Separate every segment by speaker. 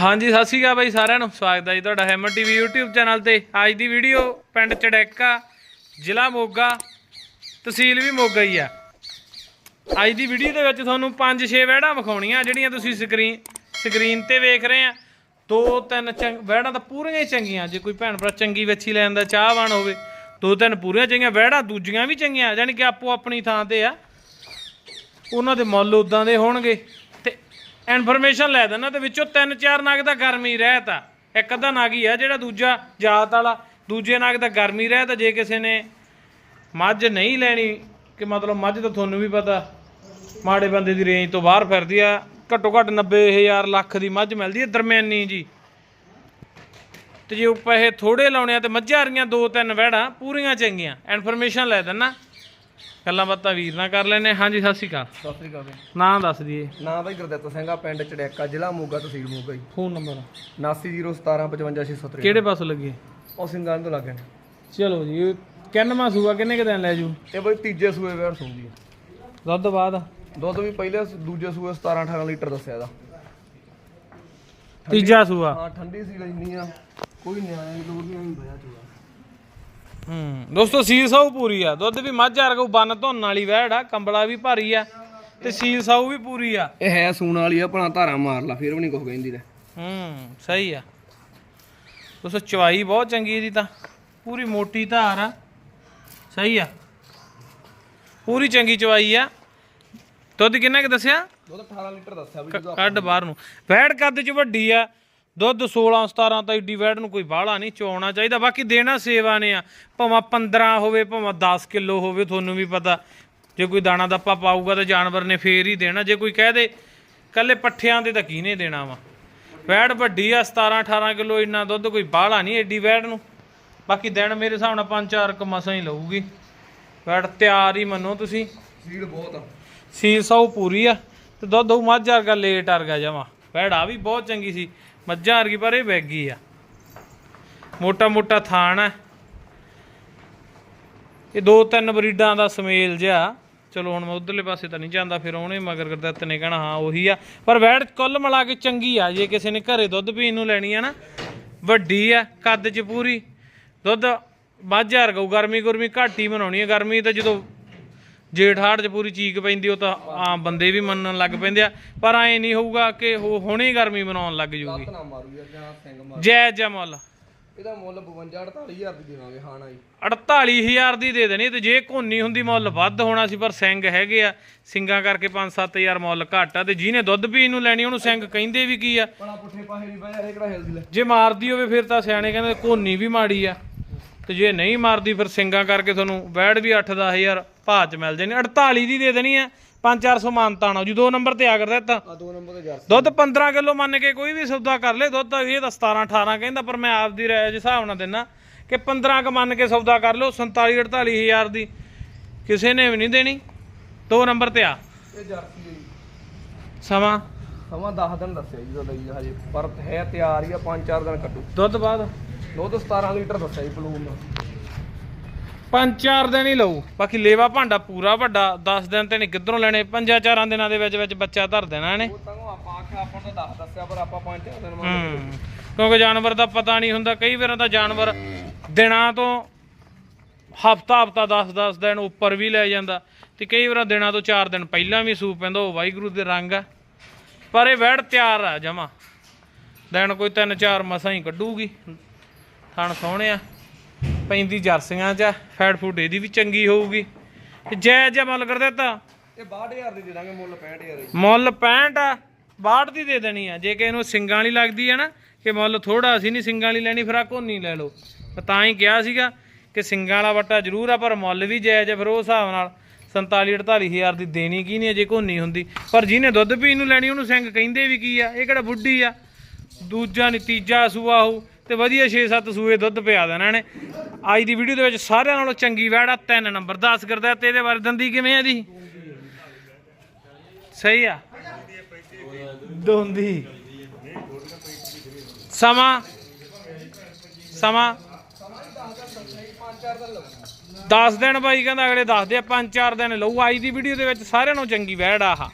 Speaker 1: ਹਾਂਜੀ, ਸਤਿ ਸ਼੍ਰੀ ਅਕਾਲ ਬਾਈ ਸਾਰਿਆਂ ਨੂੰ। ਸਵਾਗਤ ਹੈ ਜੀ ਤੁਹਾਡਾ ਹੈਮਰ ਟੀਵੀ YouTube ਚੈਨਲ ਤੇ। ਅੱਜ ਦੀ ਵੀਡੀਓ ਪਿੰਡ ਚੜੈਕਾ, ਜ਼ਿਲ੍ਹਾ ਮੋਗਾ, ਤਹਿਸੀਲ ਵੀ ਮੋਗਾ ਹੀ ਆ। ਅੱਜ ਦੀ ਵੀਡੀਓ ਦੇ ਵਿੱਚ ਤੁਹਾਨੂੰ 5-6 ਵਹਿੜਾਂ ਵਿਖਾਉਣੀਆਂ, ਜਿਹੜੀਆਂ ਤੁਸੀਂ ਸਕਰੀਨ ਸਕਰੀਨ ਤੇ ਵੇਖ ਰਹੇ ਆ। ਦੋ, ਤਿੰਨ ਚੰਗ, ਵਹਿੜਾਂ ਤਾਂ ਪੂਰੀਆਂ ਹੀ ਚੰਗੀਆਂ। ਜੇ ਕੋਈ ਭੈਣ ਭਰਾ ਚੰਗੀ ਵੱਛੀ ਲੈਣ ਦਾ ਚਾਹਵਾਨ ਹੋਵੇ, ਦੋ, ਤਿੰਨ ਪੂਰੀਆਂ ਚੰਗੀਆਂ, ਵਹਿੜਾਂ ਦੂਜੀਆਂ ਵੀ ਚੰਗੀਆਂ, ਯਾਨੀ ਕਿ ਆਪੋ ਆਪਣੀ ਥਾਂ ਤੇ ਆ। ਉਹਨਾਂ ਦੇ ਮੁੱਲ ਉਦਾਂ ਦੇ ਹੋਣਗੇ। ਇਨਫੋਰਮੇਸ਼ਨ ਲੈ ਦਿੰਦਾ ਤੇ ਵਿੱਚੋਂ ਤਿੰਨ ਚਾਰ ਨਗ ਦਾ ਗਰਮੀ ਰਹਿਤ ਆ ਇੱਕ ਅੱਧਾ ਨਗ ਹੀ ਆ ਜਿਹੜਾ ਦੂਜਾ ਜਾਤ ਵਾਲਾ, ਦੂਜੇ ਨਗ ਦਾ ਗਰਮੀ ਰਹਿਤ ਆ ਜੇ ਕਿਸੇ ਨੇ ਮੱਝ ਨਹੀਂ ਲੈਣੀ, ਕਿ ਮਤਲਬ ਮੱਝ ਤਾਂ ਤੁਹਾਨੂੰ ਵੀ ਪਤਾ, ਮਾੜੇ ਬੰਦੇ ਦੀ ਰੇਂਜ ਤੋਂ ਬਾਹਰ ਫਿਰਦੀ ਆ, ਘੱਟੋ ਘੱਟ 90000 ਲੱਖ ਦੀ ਮੱਝ ਮਿਲਦੀ ਹੈ ਦਰਮਿਆਨੀ ਜੀ। ਤੇ ਜੇ ਉਹ ਪੈਸੇ ਥੋੜੇ ਲਾਉਣੇ ਆ ਤੇ ਮੱਝਾਂ ਰੀਆਂ ਦੋ ਤਿੰਨ ਵਹਿੜਾਂ ਪੂਰੀਆਂ ਚੰਗੀਆਂ। ਇਨਫੋਰਮੇਸ਼ਨ ਲੈ ਦੇਣਾ ਗੱਲਾਂ ਬਾਤਾਂ ਵੀਰ ਨਾਲ ਕਰ ਲੈਨੇ ਹਾਂਜੀ ਸਤਿ ਸ਼੍ਰੀ ਅਕਾਲ।
Speaker 2: ਸਤਿ ਸ੍ਰੀ ਅਕਾਲ ਬਈ
Speaker 1: ਨਾਂ ਦੱਸ ਦਈਏ।
Speaker 2: ਨਾਂ ਬਾਈ ਗੁਰਦਿੱਤ ਸਿੰਘ ਆ ਪਿੰਡ ਚੜਿਆਕਾ ਜ਼ਿਲ੍ਹਾ ਮੋਗਾ ਤਹਿਸੀਲ ਮੋਗਾ ਜੀ।
Speaker 1: ਫੋਨ ਨੰਬਰ
Speaker 2: 7901755673
Speaker 1: ਕਿਹੜੇ ਪਾਸੋਂ ਲੱਗੇ?
Speaker 2: ਉਹ ਸਿੰਘਾਂ ਤੋਂ ਲੱਗੇ ਨੇ।
Speaker 1: ਚਲੋ ਜੀ ਇਹ ਕਿੰਨਵਾਂ ਸੂਆ ਕਿੰਨੇ ਕੁ ਦਿਨ ਲੈ ਜੂ?
Speaker 2: ਇਹ ਬਈ ਤੀਜੇ ਸੂਏ ਸੂੰਦੀ ਆ
Speaker 1: ਦੁੱਧ ਬਾਅਦ?
Speaker 2: ਦੁੱਧ ਵੀ ਪਹਿਲੇ ਦੂਜੇ ਸੂਏ 17 18 ਲੀਟਰ ਦੱਸਿਆ ਇਹਦਾ।
Speaker 1: ਤੀਜਾ ਸੂਆ?
Speaker 2: ਹਾਂ ਠੰਡੀ ਸੀ ਲੈਣੀ ਆ ਕੋਈ ਨਿਆਣੇ ਲੋੜ ਨਹੀਂ ਬਿਆ ਚੂਆ
Speaker 1: ਹੂੰ। ਦੋਸਤੋ ਸੀਲ ਸਾਊ ਪੂਰੀ ਆ। ਦੁੱਧ ਵੀ ਮੱਝ ਵਰਗਾ ਬੰਨ ਧੁੰਨ ਵਾਲੀ ਵਹਿੜ ਆ ਕੰਬਲਾ ਵੀ ਭਾਰੀ ਆ ਤੇ ਸੀਲ ਸਾਊ ਵੀ ਪੂਰੀ ਆ।
Speaker 2: ਇਹ ਹੈ ਸੂਣ ਵਾਲੀ ਆ ਭਲਾ ਧਾਰਾ ਮਾਰ ਲਾ ਫਿਰ ਵੀ ਨਹੀਂ ਕੁਝ ਕਹਿੰਦੀ ਲੈ
Speaker 1: ਹੂੰ ਸਹੀ ਆ। ਦੋਸਤੋ ਚਵਾਈ ਬਹੁਤ ਚੰਗੀ ਇਹਦੀ ਤਾਂ। ਪੂਰੀ ਮੋਟੀ ਧਾਰ ਆ। ਸਹੀ ਆ। ਪੂਰੀ ਚੰਗੀ ਚਵਾਈ ਆ। ਦੁੱਧ ਕਿੰਨਾ ਕਿ ਦੱਸਿਆ?
Speaker 2: ਦੁੱਧ 18 ਲੀਟਰ ਦੱਸਿਆ ਵੀ
Speaker 1: ਕੱਢ ਬਾਹਰ ਨੂੰ। ਵੈੜ ਕੱਦ ਚ ਵੱਡੀ ਆ। ਦੁੱਧ 16 17 ਤਾਂ ਏਡੀ ਵੈੜ ਨੂੰ ਕੋਈ ਬਾਹਲਾ ਨਹੀਂ ਚੋਣਾ ਚਾਹੀਦਾ। ਬਾਕੀ ਦੇਣਾ ਸੇਵਾ ਨੇ ਆ। ਭਾਵੇਂ 15 ਹੋਵੇ ਭਾਵੇਂ 10 ਕਿਲੋ ਹੋਵੇ ਤੁਹਾਨੂੰ ਵੀ ਪਤਾ। ਜੇ ਕੋਈ ਦਾਣਾ ਦੱਪਾ ਪਾਊਗਾ ਤਾਂ ਜਾਨਵਰ ਨੇ ਫੇਰ ਹੀ ਦੇਣਾ। ਜੇ ਕੋਈ ਕਹਿ ਦੇ ਕੱਲੇ ਪੱਠਿਆਂ ਤੇ ਤਾਂ ਕਿਹਨੇ ਦੇਣਾ ਵਾ? ਵੈੜ ਵੱਡੀ ਆ 17 18 ਕਿਲੋ ਇੰਨਾ ਦੁੱਧ ਕੋਈ ਬਾਹਲਾ ਨਹੀਂ ਏਡੀ ਵੈੜ ਨੂੰ। ਬਾਕੀ ਦਿਨ ਮੇਰੇ ਹਿਸਾਬ ਨਾਲ 5-4 ਕ ਮਸਾਂ ਹੀ ਲਊਗੀ। ਵੈੜ ਤਿਆਰ ਹੀ ਮੰਨੋ ਤੁਸੀਂ।
Speaker 2: ਸੀਲ ਬਹੁਤ ਆ।
Speaker 1: ਸੀਲ ਸੌ ਪੂਰੀ ਆ। ਤੇ ਦੁੱਧ ਉਹ ਮੱਝ ਵਰਗਾ ਲੇਟ ਵਰਗਾ ਜਮਾ। ਭੈੜਾ ਵੀ ਬਹੁਤ ਚੰਗੀ ਸੀ। ਮੱਝਾਂ ਵਰਗੀ ਪਰ ਇਹ ਵੈਗੀ ਆ। ਮੋਟਾ ਮੋਟਾ ਥਾਣ ਹੈ ਇਹ ਦੋ ਤਿੰਨ ਬਰੀਡਾਂ ਦਾ ਸਮੇਲ ਜਿਹਾ। ਚਲੋ ਹੁਣ ਮੈਂ ਉਧਰਲੇ ਪਾਸੇ ਤਾਂ ਨਹੀਂ ਜਾਂਦਾ ਫਿਰ ਉਹਨੇ ਮਗਰ ਕਰਦਾ ਨੇ ਕਹਿਣਾ ਹਾਂ ਉਹੀ ਆ। ਪਰ ਵੈੜ ਕੁੱਲ ਮਿਲਾ ਕੇ ਚੰਗੀ ਆ। ਜੇ ਕਿਸੇ ਨੇ ਘਰੇ ਦੁੱਧ ਪੀਣ ਨੂੰ ਲੈਣੀ ਆ ਨਾ ਵੱਡੀ ਆ ਕੱਦ 'ਚ ਪੂਰੀ। ਦੁੱਧ ਮੱਝ ਵਰਗਾ ਹੋਊ, ਗਰਮੀ ਗੁਰਮੀ ਘੱਟ ਹੀ ਬਣਾਉਣੀ ਆ। ਗਰਮੀ ਤਾਂ ਜਦੋਂ ਜੇਠ ਹਾੜ 'ਚ ਪੂਰੀ ਚੀਕ ਪੈਂਦੀ ਉਹ ਤਾਂ ਆਮ ਬੰਦੇ ਵੀ ਮੰਨਣ ਲੱਗ ਪੈਂਦੇ ਆ। ਪਰ ਐ ਨਹੀਂ ਹੋਊਗਾ ਕਿ ਉਹ ਹੁਣੇ ਗਰਮੀ ਬਣਾਉਣ ਲੱਗ ਜੂਗੀ।
Speaker 2: ਨਾ ਮਾਰੂ ਯਾਰ ਜਾਂ ਸਿੰਘ ਮਾਰ।
Speaker 1: ਜੈ ਜੈ ਮੁੱਲ
Speaker 2: ਇਹਦਾ ਮੁੱਲ 52 48000 ਦੀ ਦੇਵਾਂਗੇ ਹਾਣਾ ਜੀ।
Speaker 1: 48000 ਦੀ ਦੇ ਦੇਣੀ ਤੇ ਜੇ ਕੋਨੀ ਹੁੰਦੀ ਮੁੱਲ ਵੱਧ ਹੋਣਾ ਸੀ ਪਰ ਸਿੰਘ ਹੈਗੇ ਆ। ਸਿੰਘਾਂ ਕਰਕੇ 5-7000 ਮੁੱਲ ਘੱਟ ਆ ਤੇ ਜਿਹਨੇ ਦੁੱਧ ਪੀਣ ਨੂੰ ਲੈਣੀ ਉਹਨੂੰ ਸਿੰਘ ਕਹਿੰਦੇ ਵੀ ਕੀ ਆ?
Speaker 2: ਪਣਾ ਪੁੱਠੇ ਪਾਸੇ ਨਹੀਂ ਬਹਿ ਇਹ ਕਿਹੜਾ ਹਿਲਦੀ ਲੈ।
Speaker 1: ਜੇ ਮਾਰਦੀ ਹੋਵੇ ਫਿਰ ਤਾਂ ਸਿਆਣੇ ਕਹਿੰਦੇ ਕੋਨੀ ਵੀ ਮਾੜੀ ਆ। ਤੇ ਜੇ ਨਹੀਂ ਮਾਰਦੀ ਫਿਰ ਸਿੰਘਾਂ ਕਰਕੇ ਤੁਹਾਨੂੰ ਵੈੜ ਵੀ 8-10000 ਭਾਅ ਚ ਮਿਲ ਜਾਣੀ 48 ਦੀ ਦੇ ਦੇਣੀ ਆ 5-400 ਮਾਨਤਾ ਨਾ ਜੀ ਦੋ ਨੰਬਰ ਤੇ ਆ ਕਰ ਦਿੱਤਾ
Speaker 2: ਆ ਦੋ ਨੰਬਰ ਤੇ ਜਰਸੀ।
Speaker 1: ਦੁੱਧ 15 ਕਿਲੋ ਮੰਨ ਕੇ ਕੋਈ ਵੀ ਸੌਦਾ ਕਰ ਲੇ ਦੁੱਧ ਤਾਂ ਇਹ ਤਾਂ 17 18 ਕਹਿੰਦਾ ਪਰ ਮੈਂ ਆਪਦੀ ਰਾਏ ਦੇ ਹਿਸਾਬ ਨਾਲ ਦਿੰਨਾ ਕਿ 15 ਕ ਮੰਨ ਕੇ ਸੌਦਾ ਕਰ ਲਓ 47 48 ਹਜ਼ਾਰ ਦੀ। ਕਿਸੇ ਨੇ ਵੀ ਨਹੀਂ ਦੇਣੀ। ਦੋ ਨੰਬਰ ਤੇ ਆ।
Speaker 2: ਇਹ ਜਰਸੀ ਹੈ ਜੀ।
Speaker 1: ਸਮਾਂ?
Speaker 2: ਸਮਾਂ 10 ਦਿਨ ਦੱਸਿਆ ਜੀ ਤੁਹਾਡਾ ਜੀ ਹਜੇ। ਪਰ ਹੈ ਤਿਆਰ ਹੀ ਆ 5-4 ਦਿਨ ਕੱਟੂ
Speaker 1: ਦੁੱਧ ਬਾਅਦ?
Speaker 2: ਦੁੱਧ 17 ਲੀਟਰ ਦੱਸਿਆ ਜੀ ਪਲੂਨ ਦਾ।
Speaker 1: ਪੰਜ ਚਾਰ ਦਿਨ ਹੀ ਲਊ। ਬਾਕੀ ਲੇਵਾ ਭਾਂਡਾ ਪੂਰਾ ਵੱਡਾ 10 ਦਿਨ ਤੇ ਨਹੀਂ ਕਿੱਧਰੋਂ ਲੈਣੇ ਪੰਜਾਂ ਚਾਰਾਂ ਦਿਨਾਂ ਦੇ ਵਿੱਚ ਵਿੱਚ ਬੱਚਾ ਧਰ ਦੇਣਾ ਇਹਨੇ।
Speaker 2: ਉਹ ਤਾਂ ਆਪਾਂ ਆਖਿਆ ਆਪਾਂ ਨੂੰ 10 ਦੱਸਿਆ ਪਰ ਆਪਾਂ 5-4 ਦਿਨ ਮੰਨ
Speaker 1: ਹੂੰ ਕਿਉਂਕਿ ਜਾਨਵਰ ਦਾ ਪਤਾ ਨਹੀਂ ਹੁੰਦਾ ਕਈ ਵਾਰਾਂ ਤਾਂ ਜਾਨਵਰ ਦਿਨਾਂ ਤੋਂ ਹਫਤਾ ਹਫਤਾ 10 10 ਦਿਨ ਉੱਪਰ ਵੀ ਲੈ ਜਾਂਦਾ ਤੇ ਕਈ ਵਾਰਾਂ ਦਿਨਾਂ ਤੋਂ 4 ਦਿਨ ਪਹਿਲਾਂ ਵੀ ਸੂਪ ਪੈਂਦਾ ਉਹ ਵਾਹਿਗੁਰੂ ਦੇ ਰੰਗ ਆ। ਪਰ ਇਹ ਵੈੜ ਤਿਆਰ ਆ ਜਮਾ। ਦਿਨ ਕੋਈ 3 4 ਮਸਾਂ ਹੀ ਕੱਢੂਗੀ। ਥਣ ਸੋਹਣੇ ਆ। ਪੈਂਦੀ ਜਰਸੀਆਂ ਚ ਫੈਟ ਫੂਡ ਇਹਦੀ ਵੀ ਚੰਗੀ ਹੋਊਗੀ। ਜੈ ਜੈ ਮੁੱਲ ਕਰ ਦਿੱਤਾ।
Speaker 2: ਇਹ 62000 ਦੀ ਦੇ ਦਾਂਗੇ ਮੁੱਲ 65000 ਦੀ।
Speaker 1: ਮੁੱਲ 65 ਆ 62 ਦੀ ਦੇ ਦੇਣੀ ਆ। ਜੇ ਕਿ ਇਹਨੂੰ ਸਿੰਗਾਂ ਵਾਲੀ ਲੱਗਦੀ ਆ ਨਾ ਕਿ ਮੁੱਲ ਥੋੜਾ ਅਸੀਂ ਨਹੀਂ ਸਿੰਗਾਂ ਵਾਲੀ ਲੈਣੀ ਫਿਰ ਆ ਕੋਨੀ ਲੈ ਲਓ। ਮੈਂ ਤਾਂ ਹੀ ਕਿਹਾ ਸੀਗਾ ਕਿ ਸਿੰਗਾਂ ਵਾਲਾ ਵੱਟਾ ਜ਼ਰੂਰ ਆ ਪਰ ਮੁੱਲ ਵੀ ਜਾਇਜ਼ ਆ ਫਿਰ ਉਹ ਹਿਸਾਬ ਨਾਲ 47 48 ਹਜ਼ਾਰ ਦੀ ਦੇਣੀ ਕੀ ਨਹੀਂ ਅਜੇ ਕੋਨੀ ਹੁੰਦੀ। ਪਰ ਜਿਹਨੇ ਦੁੱਧ ਪੀਣ ਨੂੰ ਲੈਣੀ ਉਹਨੂੰ ਸਿੰਘ ਕਹਿੰਦੇ ਵੀ ਕੀ ਆ ਇਹ ਕਿਹੜਾ ਬੁੱਢੀ ਆ? ਦੂਜਾ ਨਹੀਂ ਤੀਜਾ ਸੂਆ ਹੋਊ ਤੇ ਵਧੀਆ 6-7 ਸੂਏ ਦੁੱਧ ਪਿਆ ਦੇਣਾ ਇਹਨੇ। ਅੱਜ ਦੀ ਵੀਡੀਓ ਦੇ ਵਿੱਚ ਸਾਰਿਆਂ ਨਾਲੋਂ ਚੰਗੀ ਵੈੜ ਆ ਤਿੰਨ ਨੰਬਰ 10 ਕਰਦਾ ਤੇ ਇਹਦੇ ਬਾਰੇ ਦੰਦੀ ਕਿਵੇਂ ਆ ਇਹਦੀ? ਸਹੀ ਆ? ਦੋਂਦੀ। ਸਮਾਂ? ਸਮਾਂ? 10 ਦਿਨ ਬਾਈ ਕਹਿੰਦਾ ਅਗਲੇ ਦੱਸਦੇ ਆ 5-4 ਦਿਨ ਲਊ। ਅੱਜ ਦੀ ਵੀਡੀਓ ਦੇ ਵਿੱਚ ਸਾਰਿਆਂ ਨਾਲੋਂ ਚੰਗੀ ਵੈੜ ਆ ਆਹ।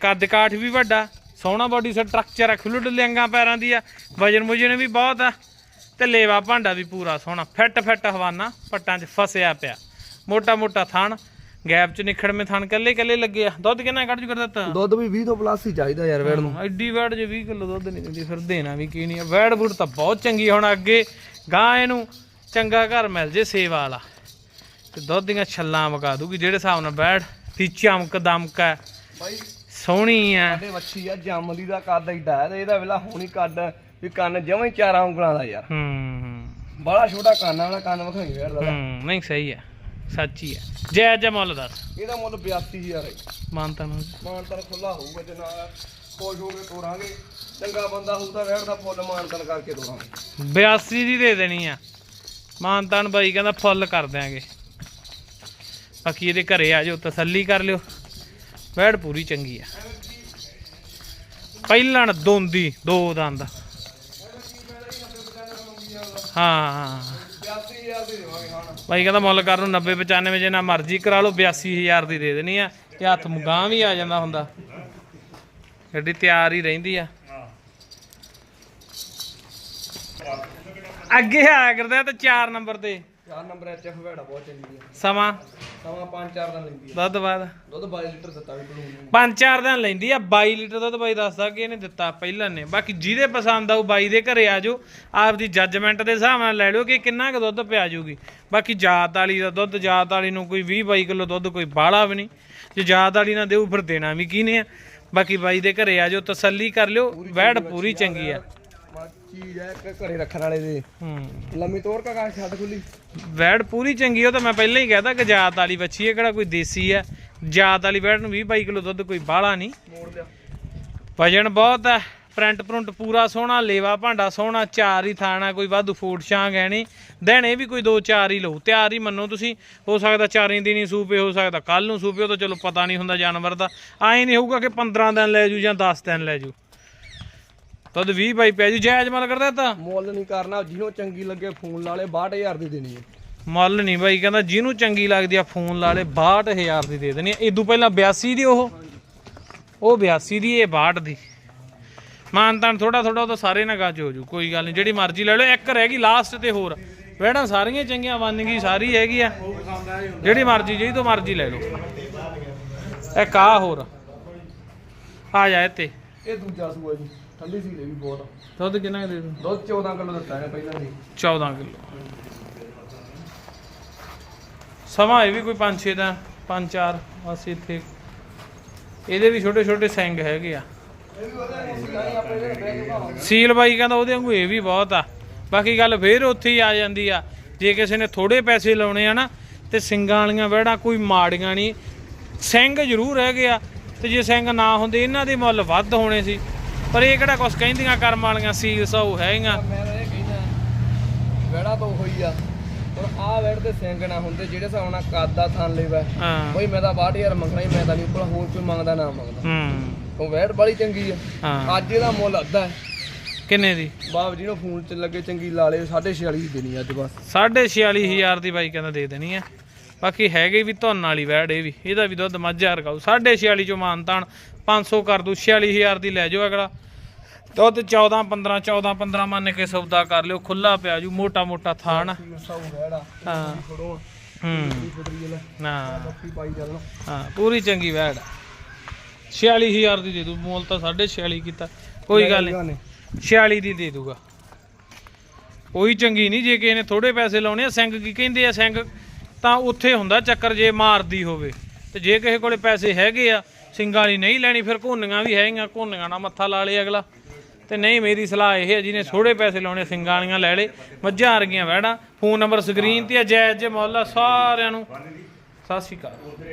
Speaker 1: ਕੱਦ ਕਾਠ ਵੀ ਵੱਡਾ। ਸੋਹਣਾ ਬਾਡੀ ਸਟਰਕਚਰ ਆ ਖੁੱਲ੍ਹ ਡੁੱਲਿਆਂਗਾ ਪੈਰਾਂ ਦੀ ਆ ਵਜਨ ਮੁਜਨ ਵੀ ਬਹੁਤ ਆ ਤੇ ਲੇਵਾ ਭਾਂਡਾ ਵੀ ਪੂਰਾ ਸੋਹਣਾ ਫਿੱਟ ਫਿੱਟ ਹਵਾਨਾ ਪੱਟਾਂ 'ਚ ਫਸਿਆ ਪਿਆ। ਮੋਟਾ ਮੋਟਾ ਥਣ ਗੈਪ 'ਚ ਨਿਖੜਵੇਂ ਥਣ ਕੱਲੇ ਕੱਲੇ ਲੱਗੇ ਆ। ਦੁੱਧ ਕਿੰਨਾ ਕੱਢ ਜੂ ਕਰ ਦਿੱਤਾ?
Speaker 2: ਦੁੱਧ ਵੀ 20 ਤੋਂ ਪਲੱਸ ਹੀ ਚਾਹੀਦਾ ਯਾਰ ਵੈੜ ਨੂੰ।
Speaker 1: ਐਡੀ ਵੈੜ ਜੇ 20 ਕਿਲੋ ਦੁੱਧ ਨਹੀਂ ਦਿੰਦੀ ਫਿਰ ਦੇਣਾ ਵੀ ਕੀ ਨਹੀਂ ਆ। ਵੈੜ ਬੁੜ ਤਾਂ ਬਹੁਤ ਚੰਗੀ। ਹੁਣ ਅੱਗੇ। ਗਾਂ ਇਹਨੂੰ ਚੰਗਾ ਘਰ ਮਿਲ ਜੇ ਸੇਵਾ ਵਾਲਾ। ਤੇ ਦੁੱਧ ਦੀਆਂ ਛੱਲਾਂ ਵਗਾ ਦੂਗੀ ਜਿਹੜੇ ਹਿਸਾਬ ਨਾਲ ਵੈੜ ਦੀ ਚਮਕ ਦਮਕ ਹੈ ਸੋਹਣੀ ਆ।
Speaker 2: ਸਾਡੇ ਵੱਛੀ ਆ ਜੰਮਦੀ ਦਾ ਕੱਦ ਹੈ ਤੇ ਇਹਦਾ ਵੇਲਾ ਹੁਣੀ ਕੱਦ ਵੀ ਕੰਨ ਜਮਾਂ ਹੀ ਚਾਰਾਂ ਉਂਗਲਾਂ ਦਾ ਯਾਰ।
Speaker 1: ਹੂੰ
Speaker 2: ਬੜਾ ਛੋਟਾ ਕੰਨ ਆ, ਵਾਲਾ ਕੰਨ ਵਿਖਾਈ ਵੈੜ ਦਾ
Speaker 1: ਹੂੰ ਨਹੀਂ ਸਹੀ ਹੈ ਸੱਚੀ ਹੈ ਜੈ ਜੈ ਮੁੱਲ ਦੱਸ।
Speaker 2: ਇਹਦਾ ਮੁੱਲ 82000 ਹੈ
Speaker 1: ਮਾਨਤਾ ਨੂੰ
Speaker 2: ਮਾਨਤਨ ਖੁੱਲਾ ਹੋਊਗਾ ਤੇ ਨਾਲ। ਖੁਸ਼ ਹੋ ਕੇ ਤੋਰਾਂਗੇ ਚੰਗਾ ਬੰਦਾ ਹੋਊ ਤਾਂ ਵੈੜ ਦਾ ਫੁੱਲ ਮਾਨਤਨ ਕਰਕੇ ਤੋਰਾਂਗੇ
Speaker 1: 82 ਦੀ ਦੇ ਦੇਣੀ ਆ। ਮਾਨਤਾਨ ਬਾਈ ਕਹਿੰਦਾ ਫੁੱਲ ਕਰ ਦਿਆਂਗੇ। ਬਾਕੀ ਇਹਦੇ ਘਰੇ ਆ ਜਾਓ ਤਸੱਲੀ ਕਰ ਲਿਓ। ਵੈੜ ਪੂਰੀ ਚੰਗੀ ਆ। ਪਹਿਲਣ ਦੋਂਦੀ, ਦੋ ਦੰਦ। ਹਾਂ ਹਾਂ।
Speaker 2: 82000 ਦੀ ਦੇਵਾਂਗੇ ਹਾਂ
Speaker 1: ਬਾਈ ਕਹਿੰਦਾ ਮੁੱਲ ਕਰ ਨੂੰ 90 95 ਜੇ ਨਾ ਮਰਜ਼ੀ ਕਰਾ ਲਓ 82000 ਦੀ ਦੇ ਦੇਣੀ ਆ ਤੇ ਹੱਥ ਮੁਗਾਂ ਵੀ ਆ ਜਾਂਦਾ ਹੁੰਦਾ। ਗੱਡੀ ਤਿਆਰ ਹੀ ਰਹਿੰਦੀ ਆ। ਅੱਗੇ ਆ ਕਰਦਾ ਤੇ 4 ਨੰਬਰ ਤੇ।
Speaker 2: ਚਾਰ ਨੰਬਰ ਐਚ ਐਫ ਵੈੜਾ ਬਹੁਤ ਚੰਗੀ ਹੈ
Speaker 1: ਸਮਾਂ?
Speaker 2: ਸਮਾਂ 5-4 ਦਿਨ ਲੈਂਦੀ
Speaker 1: ਦੁੱਧ ਬਾਅਦ?
Speaker 2: ਦੁੱਧ 22 ਲੀਟਰ ਦਿੱਤਾ ਵੀ ਬਲੂਨ ਨੇ।
Speaker 1: ਪੰਜ ਚਾਰ ਦਿਨ ਲੈਂਦੀ ਆ 22 ਲੀਟਰ ਦੁੱਧ ਬਾਈ ਦੱਸਦਾ ਕਿ ਇਹਨੇ ਦਿੱਤਾ ਪਹਿਲਾਂ ਨੇ। ਬਾਕੀ ਜਿਹਦੇ ਪਸੰਦ ਆਊ ਬਾਈ ਦੇ ਘਰੇ ਆ ਜਾਓ ਆਪਦੀ ਜੱਜਮੈਂਟ ਦੇ ਹਿਸਾਬ ਨਾਲ ਲੈ ਲਿਓ ਕਿ ਕਿੰਨਾ ਕੁ ਦੁੱਧ ਪਿਆ ਜੂਗੀ ਬਾਕੀ ਜਾਤ ਵਾਲੀ ਦਾ ਦੁੱਧ ਜਾਤ ਵਾਲੀ ਨੂੰ ਕੋਈ 20 22 ਕਿਲੋ ਦੁੱਧ ਕੋਈ ਬਾਹਲਾ ਵੀ ਨਹੀਂ। ਜੇ ਜਾਤ ਵਾਲੀ ਨਾ ਦੇਊ ਫਿਰ ਦੇਣਾ ਵੀ ਕੀ ਨੇ ਆ? ਬਾਕੀ ਬਾਈ ਦੇ ਘਰੇ ਆ ਜਾਓ ਤਸੱਲੀ ਕਰ ਲਿਓ ਵੈੜ ਪੂਰੀ ਚੰਗੀ ਆ।
Speaker 2: ਚੀਜ਼ ਹੈ ਇੱਕ ਘਰੇ ਰੱਖਣ ਵਾਲੇ ਦੇ।
Speaker 1: ਹੂੰ।
Speaker 2: ਲੰਮੀ ਤੋਰ ਕਾ ਕਾਸ਼ ਛੱਡ ਖੁੱਲੀ।
Speaker 1: ਵੈੜ ਪੂਰੀ ਚੰਗੀ ਉਹ ਤਾਂ ਮੈਂ ਪਹਿਲਾਂ ਹੀ ਕਹਿਤਾ ਕਿ ਜਾਤ ਵਾਲੀ ਬੱਚੀ ਹੈ ਕਿਹੜਾ ਕੋਈ ਦੇਸੀ ਹੈ। ਜਾਤ ਵਾਲੀ ਵੈੜ ਨੂੰ 20 22 ਕਿਲੋ ਦੁੱਧ ਕੋਈ ਬਾਹਲਾ ਨਹੀਂ।
Speaker 2: ਮੋੜ ਲਿਆ।
Speaker 1: ਵਜਨ ਬਹੁਤ ਹੈ ਪ੍ਰਿੰਟ ਪ੍ਰਿੰਟ ਪੂਰਾ ਸੋਹਣਾ ਲੇਵਾ ਭਾਂਡਾ ਸੋਹਣਾ ਚਾਰ ਹੀ ਥਾਣਾ ਕੋਈ ਵਾਧੂ ਫੂਟ ਛਾਂ ਗਹਿਣੀ ਦੇਣੇ ਵੀ ਕੋਈ ਦੋ ਚਾਰ ਹੀ ਲਓ ਤਿਆਰ ਹੀ ਮੰਨੋ ਤੁਸੀਂ ਹੋ ਸਕਦਾ ਚਾਰੇ ਦਿਨ ਹੀ ਸੂਪੇ ਹੋ ਸਕਦਾ ਕੱਲ ਨੂੰ ਸੂਪੇ ਉਹ ਤਾਂ ਚਲੋ ਪਤਾ ਨਹੀਂ ਹੁੰਦਾ ਜਾਨਵਰ ਦਾ। ਐਂ ਨਹੀਂ ਹੋਊਗਾ ਕਿ 15 ਦਿਨ ਲੈ ਜੂ ਜਾਂ 10 ਦਿਨ ਲੈ ਜੂ। ਤਦ 20 ਬਾਈ ਪੈ ਜੂ ਜਾਇਜ਼ ਮਲ ਕਰਦਾ ਤਾਂ।
Speaker 2: ਮੁੱਲ ਨਹੀਂ ਕਰਨਾ ਜਿਹਨੂੰ ਚੰਗੀ ਲੱਗੇ ਫੋਨ ਲਾ ਲੇ 62000 ਦੀ ਦੇਣੀ ਹੈ।
Speaker 1: ਮੁੱਲ ਨਹੀਂ ਬਾਈ ਕਹਿੰਦਾ ਜਿਹਨੂੰ ਚੰਗੀ ਲੱਗਦੀ ਆ ਫੋਨ ਲਾ ਲੇ 62000 ਦੀ ਦੇ ਦੇਣੀ ਇਦੋਂ ਪਹਿਲਾਂ 82 ਦੀ ਉਹ। ਉਹ 82 ਦੀ ਇਹ 62 ਦੀ। ਮਾਨਤਾਨ ਥੋੜਾ ਥੋੜਾ ਉਹ ਤਾਂ ਸਾਰੇ ਨਾਲ ਗੱਜ ਹੋ ਜੂ ਕੋਈ ਗੱਲ ਨਹੀਂ ਜਿਹੜੀ ਮਰਜ਼ੀ ਲੈ ਲਓ ਇੱਕ ਰਹਿ ਗਈ ਲਾਸਟ ਤੇ ਹੋਰ। ਵੇੜਾਂ ਸਾਰੀਆਂ ਚੰਗੀਆਂ ਬਣ ਗਈ ਸਾਰੀ ਹੈਗੀ ਆ। ਜਿਹੜੀ ਮਰਜ਼ੀ ਜਿਹੜੀ ਤੋਂ ਮਰਜ਼ੀ ਲੈ ਲਓ। ਇੱਕ ਆ ਹੋਰ। ਆ ਜਾ ਇੱਥੇ।
Speaker 2: ਇਹ ਦੂਜਾ ਸੂਆ ਜੀ। ਠੰਡੀ ਸੀ ਵੀ ਬਹੁਤ।
Speaker 1: ਦੁੱਧ ਕਿੰਨਾ ਕੁ ਦੇ ਦੂੰ
Speaker 2: ਦੁੱਧ 14 ਕਿਲੋ ਦਿੱਤਾ ਹੈ ਪਹਿਲਾਂ ਦੀ
Speaker 1: 14 ਕਿਲੋ। ਸਮਾਂ ਇਹ ਵੀ ਕੋਈ 5-6 ਦਾ 5-4 ਬਸ ਇੱਥੇ। ਇਹਦੇ ਵੀ ਛੋਟੇ ਛੋਟੇ ਸਿੰਗ ਹੈਗੇ ਆ। ਸੀਲ ਬਾਈ ਕਹਿੰਦਾ ਉਹਦੇ ਵਾਂਗੂ ਇਹ ਵੀ ਬਹੁਤ ਆ। ਬਾਕੀ ਗੱਲ ਫੇਰ ਉੱਥੇ ਹੀ ਆ ਜਾਂਦੀ ਆ। ਜੇ ਕਿਸੇ ਨੇ ਥੋੜੇ ਪੈਸੇ ਲਾਉਣੇ ਆ ਨਾ ਤੇ ਸਿੰਗਾਂ ਵਾਲੀਆਂ ਵਹਿੜਾਂ ਕੋਈ ਮਾੜੀਆਂ ਨਹੀਂ। ਸਿੰਘ ਜ਼ਰੂਰ ਹੈਗੇ ਆ ਤੇ ਜੇ ਸਿੰਘ ਨਾ ਹੁੰਦੇ ਇਹਨਾਂ ਦੇ ਮੁੱਲ ਵੱਧ ਹੋਣੇ ਸੀ। ਪਰ ਇਹ ਕਿਹੜਾ ਕੁਛ ਕਹਿੰਦੀਆਂ ਕਰਮ ਵਾਲੀਆਂ ਸੀਲ ਸੌ ਹੈਗੀਆਂ।
Speaker 2: ਮੈਂ ਤਾਂ ਇਹ ਕਹਿੰਦਾ ਵੈੜਾ ਤਾਂ ਹੋਈ ਆ। ਪਰ ਆ ਵੈੜ ਦੇ ਸਿੰਘ ਨਾ ਹੁੰਦੇ ਜਿਹੜੇ ਹਿਸਾਬ ਨਾਲ ਕੱਦ ਦਾ ਥਣ ਲੈਵਾ
Speaker 1: ਹਾਂ।
Speaker 2: ਬਈ ਮੈਂ ਤਾਂ 62000 ਮੰਗਣਾ ਹੀ ਮੈਂ ਤਾਂ ਨਹੀਂ ਉੱਪਰ ਹੋਰ ਕੋਈ ਮੰਗਦਾ ਨਾ ਮੰਗਦਾ।
Speaker 1: ਹੂੰ।
Speaker 2: ਉਹ ਵੈੜ ਬੜੀ ਚੰਗੀ ਆ।
Speaker 1: ਹਾਂ।
Speaker 2: ਅੱਜ ਇਹਦਾ ਮੁੱਲ ਅੱਧਾ ਹੈ।
Speaker 1: ਕਿੰਨੇ ਦੀ?
Speaker 2: ਬਾਪ ਜੀ ਨੂੰ ਫੋਨ 'ਚ ਲੱਗੇ ਚੰਗੀ ਲਾ ਲੇ 46 ਦੀ ਦੇਣੀ ਅੱਜ ਬਸ।
Speaker 1: 46500 ਦੀ ਬਾਈ ਕਹਿੰਦਾ ਦੇ ਦੇਣੀ ਆ। ਬਾਕੀ ਹੈਗੇ ਵੀ ਧੁੰਨ ਵਾਲੀ ਵੈੜ ਇਹ ਵੀ। ਇਹਦਾ ਵੀ ਦੁੱਧ ਮੱਝਾ ਰਕਾਉ 46 ਚੋਂ ਮਾਨਤਾਨ 500 ਕਰ ਦੂ 46000 ਦੀ ਲੈ ਜਾਓ ਅਗਲਾ। ਦੁੱਧ 14 15 14 15 ਮੰਨ ਕੇ ਸੌਦਾ ਕਰ ਲਿਓ ਖੁੱਲਾ ਪਿਆ ਜੂ ਮੋਟਾ ਮੋਟਾ ਥਾਣ। ਹਾਂ। ਹੂੰ। ਨਾ ਹਾਂ। ਪੂਰੀ ਚੰਗੀ ਵੈੜ। ਆ। 46000 ਦੀ ਦੇ ਦੂ ਮੋਲ ਤਾਂ 46 ਕੀਤਾ। ਕੋਈ ਗੱਲ ਨਹੀਂ 46 ਦੀ ਦੇ ਦੂਗਾ ਕੋਈ ਚੰਗੀ ਨਹੀਂ ਜੇ ਕਿਸੇ ਨੇ ਥੋੜੇ ਪੈਸੇ ਲਾਉਣੇ ਆ ਸਿੰਘ ਕੀ ਕਹਿੰਦੇ ਆ ਸਿੰਘ? ਤਾਂ ਉੱਥੇ ਹੁੰਦਾ ਚੱਕਰ ਜੇ ਮਾਰਦੀ ਹੋਵੇ। ਤੇ ਜੇ ਕਿਸੇ ਕੋਲੇ ਪੈਸੇ ਹੈਗੇ ਆ ਸਿੰਘਾਂ ਵਾਲੀ ਨਹੀਂ ਲੈਣੀ, ਫਿਰ ਘੋਨੀਆਂ ਵੀ ਹੈਗੀਆਂ ਘੋਨੀਆਂ ਨਾਲ ਮੱਥਾ ਲਾ ਲੇ ਅਗਲਾ। ਤੇ ਨਹੀਂ ਮੇਰੀ ਸਲਾਹ ਇਹ ਹੈ ਜਿਹਨੇ ਥੋੜੇ ਪੈਸੇ ਲਾਉਣੇ ਸਿੰਘਾਂ ਵਾਲੀਆਂ ਲੈ ਲੇ ਮੱਝਾਂ ਵਰਗੀਆਂ ਵੈੜਾਂ ਫੋਨ ਨੰਬਰ ਸਕਰੀਨ ਤੇ ਆ, ਜੈ ਜੇ ਮੁੱਲ ਸਾਰਿਆਂ ਨੂੰ। ਸਤਿ ਸ਼੍ਰੀ ਅਕਾਲ।